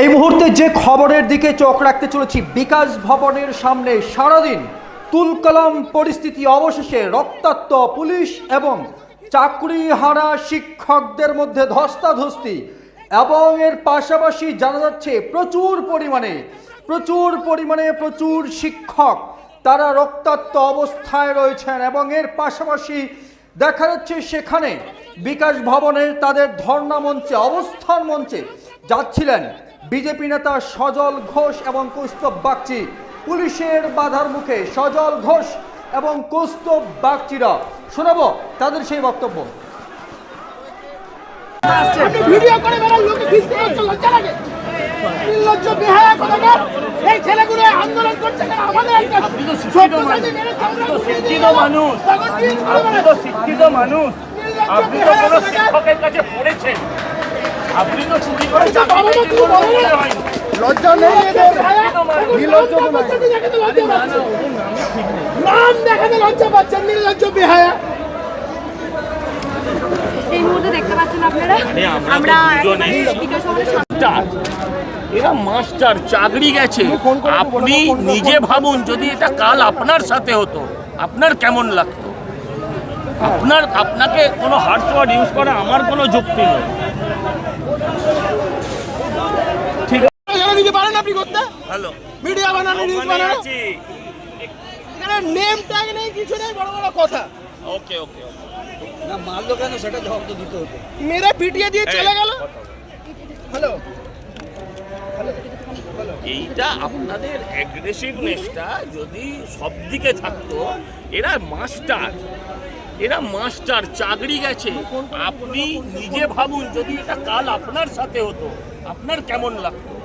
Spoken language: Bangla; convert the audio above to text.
এই মুহূর্তে যে খবরের দিকে চোখ রাখতে চলেছি, বিকাশ ভবনের সামনে সারাদিন তুলকালাম পরিস্থিতি অবশেষে রক্তাক্ত পুলিশ এবং চাকরিহারা শিক্ষকদের মধ্যে ধস্তাধস্তি এবং এর পাশাপাশি জানা যাচ্ছে, প্রচুর পরিমাণে প্রচুর পরিমাণে প্রচুর শিক্ষক তারা রক্তাক্ত অবস্থায় রয়েছেন এবং এর পাশাপাশি দেখা যাচ্ছে সেখানে বিকাশ ভবনের তাদের ধর্ণা মঞ্চে, অবস্থান মঞ্চে যাচ্ছিলেন বিজেপি নেতা সজল ঘোষ এবং কৌস্তব বাগচি। পুলিশের বাধার মুখে সজল ঘোষ এবং কৌস্তব বাগচিরা। শোনাব তাদের সেই বক্তব্য। আপনি ভিডিও করে লজ্জা লাগে। নির্লজ্জ বেহায়া এই ছেলেগুলো আন্দোলন করছে আমাদের একটা শিক্ষিত মানুষ। শিক্ষিত মানুষ। তো কোনো শিক্ষকের কাছে পড়েছেন। আপনি তো চুরি করে। লজ্জা নেই এদের। নাম দেখাতে লজ্জা পাচ্ছেন নির্লজ্জ বেহায়া। এই মুহূর্তে দেখতে পাচ্ছেন আপনারা আমরা দুজনেই একেবারে বিকাশ ভবনের সামনে মাস্টার এরা মাস্টার চাকরি গেছে। আপনি নিজে ভাবুন যদি এটা কাল আপনার সাথে হতো আপনার কেমন লাগতো? আপনার আপনাকে কোনো হার্ড ওয়ার্ড ইউজ করা আমার কোনো যুক্তি নেই ঠিক আছে? পারেন আপনি করতে? হ্যালো। ভিডিও বানানো ওখানে বানানো এখানে নেম ট্যাগ নেই কিছু নেই বড় বড় কথা। ওকে ওকে না মারলো কেন? সেটা জবাব তো দিতে হতো। মেরে পিটিয়ে দিয়ে চলে গেল? হ্যালো। এইটা আপনাদের অ্যাগ্রেসিভনেসটা যদি সব দিকে থাকতো এরা মাস্টার এরা মাস্টার, চাকরি গেছে। আপনি নিজে ভাবুন, যদি এটা কাল আপনার সাথে হতো, আপনার কেমন লাগতো?